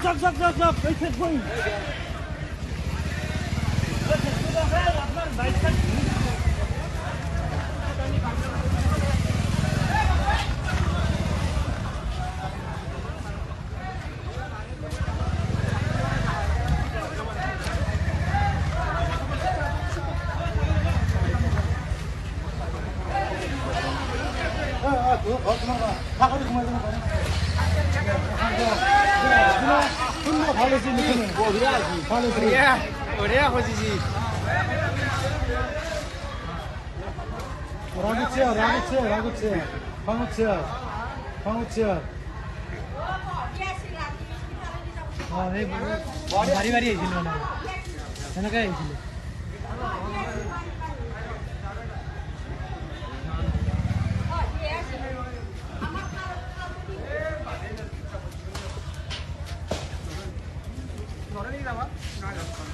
Stop, stop, stop, stop, stop. They said green. Ah, ah, ah, ah, ah, ah, ah, ah, ah, ah, 라구치야 라구치야 라구치야 방우치야 방우치야 아, 네, 바리바리 해지는 거나. 생각해, 해지는.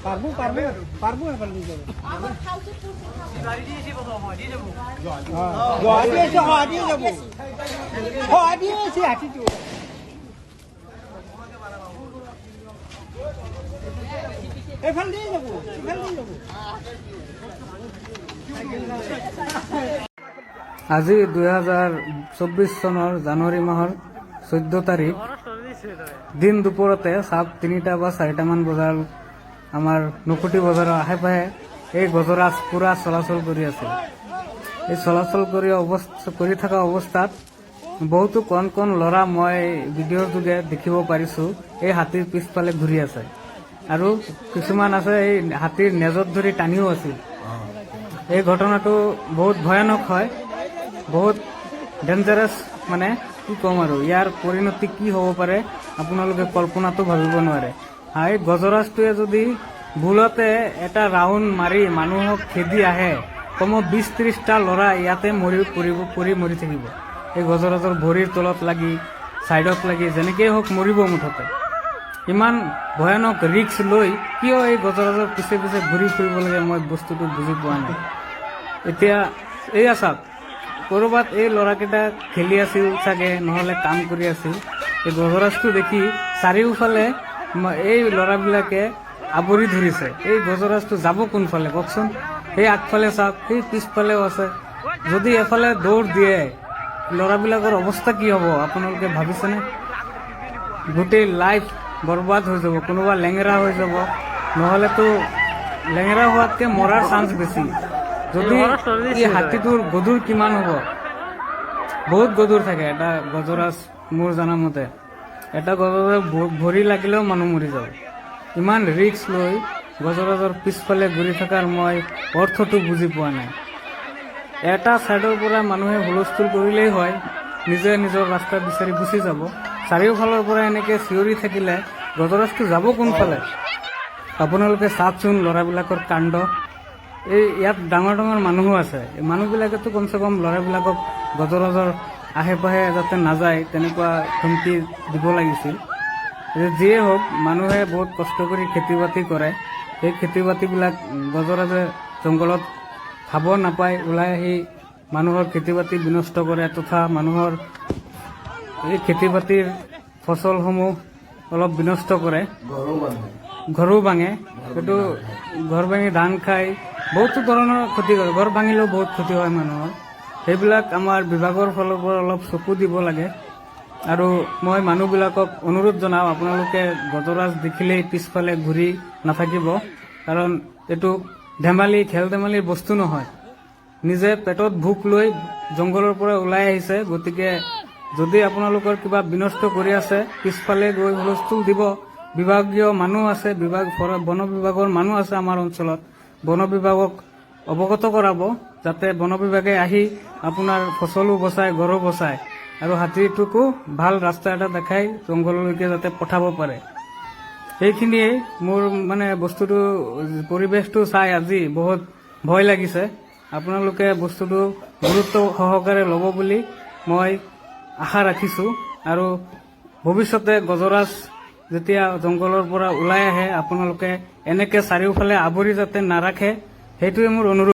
পারব পারব পারব এবার নিয়ে যাব। এখান দিয়ে এখান দিয়ে যাব। আজি দুই হাজাৰ চৌব্বিছ চনৰ জানুৱাৰী মাহৰ চৈধ্য তাৰিখ। দিন দুপৰতে চাপ তিনিটা বা চাৰিটামান বজাৰ আমাৰ নকুটি বজাৰৰ আশে পাশে এই গজৰাজ পূৰা চলাচল কৰি আছে। এই চলাচল কৰি অৱস্থা, কৰি থকা অৱস্থাত বহুতো কণ কণ ল'ৰা মই ভিডিঅ'ৰ যোগে দেখিব পাৰিছোঁ, এই হাতীৰ পিছফালে ঘূৰি আছে। আৰু কিছুমান আছে, এই হাতীৰ নেজত ধৰি টানিও আছিল এই ঘটনাটো বহুত ভয়ানক হয়, বহুত ডেঞ্জাৰাছ মানে কি ক'ম আৰু, ইয়াৰ পৰিণতি কি হ'ব পাৰে, আপোনালোকে কল্পনাটো ভাবিব নোৱাৰে। হা, এই গজৰাজটোৱে যদি ভুলতে এটা ৰাউণ্ড মাৰি মানুহক খেদি আহে কমেও বিছ ত্ৰিছটা ল'ৰা ইয়াতে মৰি পৰিব পৰি মৰি থাকিব। এই গজৰাজৰ ভৰিৰ তলত লাগি ছাইডত লাগি যেনেকেই হওক মৰিব মুঠতে। ইমান ভয়ানক ৰিক্স লৈ কিয় এই গজৰাজৰ পিছে পিছে ঘূৰি ফুৰিব লাগে মই বস্তুটো বুজি পোৱা নাই। এতিয়া এয়া চাওক ক'ৰবাত এই ল'ৰাকেইটা খেলি আছিল চাগে নহ'লে কাম কৰি আছিল। এই গজৰাজটো দেখি চাৰিওফালে এই ল'ৰাবিলাকে আৱৰি ধৰিছে। এই গজৰাজটো যাব কোনফালে কওকচোন? সেই আগফালে চাওক সেই পিছফালেও আছে। যদি এফালে দৌৰ দিয়ে ল'ৰাবিলাকৰ অৱস্থা কি হ'ব? আপোনালোকে ভাবিছেনে? গোটেই লাইফ বৰবাদ হৈ যাব কোনোবা লেঙেৰা হৈ যাব। নহ'লেতো লেঙেৰা হোৱাতকে মৰাৰ চান্স বেছি। যদি এই হাতীটোৰ গধুৰ কিমান হ'ব? বহুত গধুৰ থাকে এটা গজৰাজ মোৰ জনামতে এটা ভ- ভৰি লাগিলেও মানুহ মৰি যাব। ইমান ৰিক্স লৈ গজৰাজৰ পিছফালে ঘূৰি থকাৰ মই অৰ্থটো বুজি পোৱা নাই। এটা ছাইডৰ পৰা মানুহে হুলস্থুল কৰিলেই হয়, নিজে নিজৰ ৰাস্তা বিচাৰি গুচি যাব। চাৰিওফালৰ পৰা এনেকৈ চিঞৰি থাকিলে গজৰাজটো যাব কোনফালে? আপোনালোকে চাওকচোন ল'ৰাবিলাকৰ কাণ্ড। এই ইয়াত ডাঙৰ ডাঙৰ মানুহো আছে। মানুহবিলাকেতো কমচে কম ল'ৰাবিলাকক গজৰাজৰ আশে পাশে যাতে নাযায় তেনেকুৱা ধমকি দিব লাগিছিল। যিয়ে হওক মানুহে বহুত কষ্ট কৰি খেতি বাতি কৰে। সেই খেতি বাতিবিলাক গজৰাজে জংঘলত খাব নাপায় ওলাই আহি মানুহৰ খেতি বাতি বিনষ্ট কৰে তথা মানুহৰ এই খেতি বাতিৰ ফচলসমূহ অলপ বিনষ্ট কৰে। ঘৰো ভাঙে। সেইটো ঘৰ ভাঙি ধান খাই বহুতো ধৰণৰ ক্ষতি কৰে। ঘৰ ভাঙিলেও বহুত ক্ষতি হয় মানুহৰ। সেইবিলাক আমাৰ বিভাগৰ ফালৰ পৰা অলপ চকু দিব লাগে। আৰু মই মানুহবিলাকক অনুৰোধ জনাওঁ আপোনালোকে গজৰাজ দেখিলেই পিছফালে ঘূৰি নাথাকিব। কাৰণ এইটো ধেমালি খেল ধেমালিৰ বস্তু নহয়। নিজে পেটত ভোক লৈ জংঘলৰ পৰা ওলাই আহিছে। গতিকে যদি আপোনালোকৰ কিবা বিনষ্ট কৰি আছে, পিছফালে গৈ হুলস্থুল দিব। বিভাগীয় মানুহ আছে, বিভাগ বন বিভাগৰ মানুহ আছে আমাৰ অঞ্চলত। বন বিভাগক অৱগত কৰাব যাতে বন বিভাগে আহি আপোনাৰ ফচলো বচায় ঘৰো বচায় আৰু হাতীটোকো ভালো ৰাস্তা এটা দেখাই জংঘললৈকে যাতে পঠাব পাৰে। সেইখিনিয়ে মোৰ মানে বস্তুটো, পৰিৱেশটো চাই আজি বহুত ভয় লাগিছে। আপোনালোকে বস্তুটো গুৰুত্ব সহকাৰে ল'ব বুলি মই আশা ৰাখিছোঁ আৰু ভৱিষ্যতে গজৰাজ যেতিয়া জংঘলৰ পৰা ওলাই আহে, আপোনালোকে এনেকে চাৰিওফালে আৱৰি যাতে নাৰাখে সেইটোৱে মোৰ অনুৰোধ।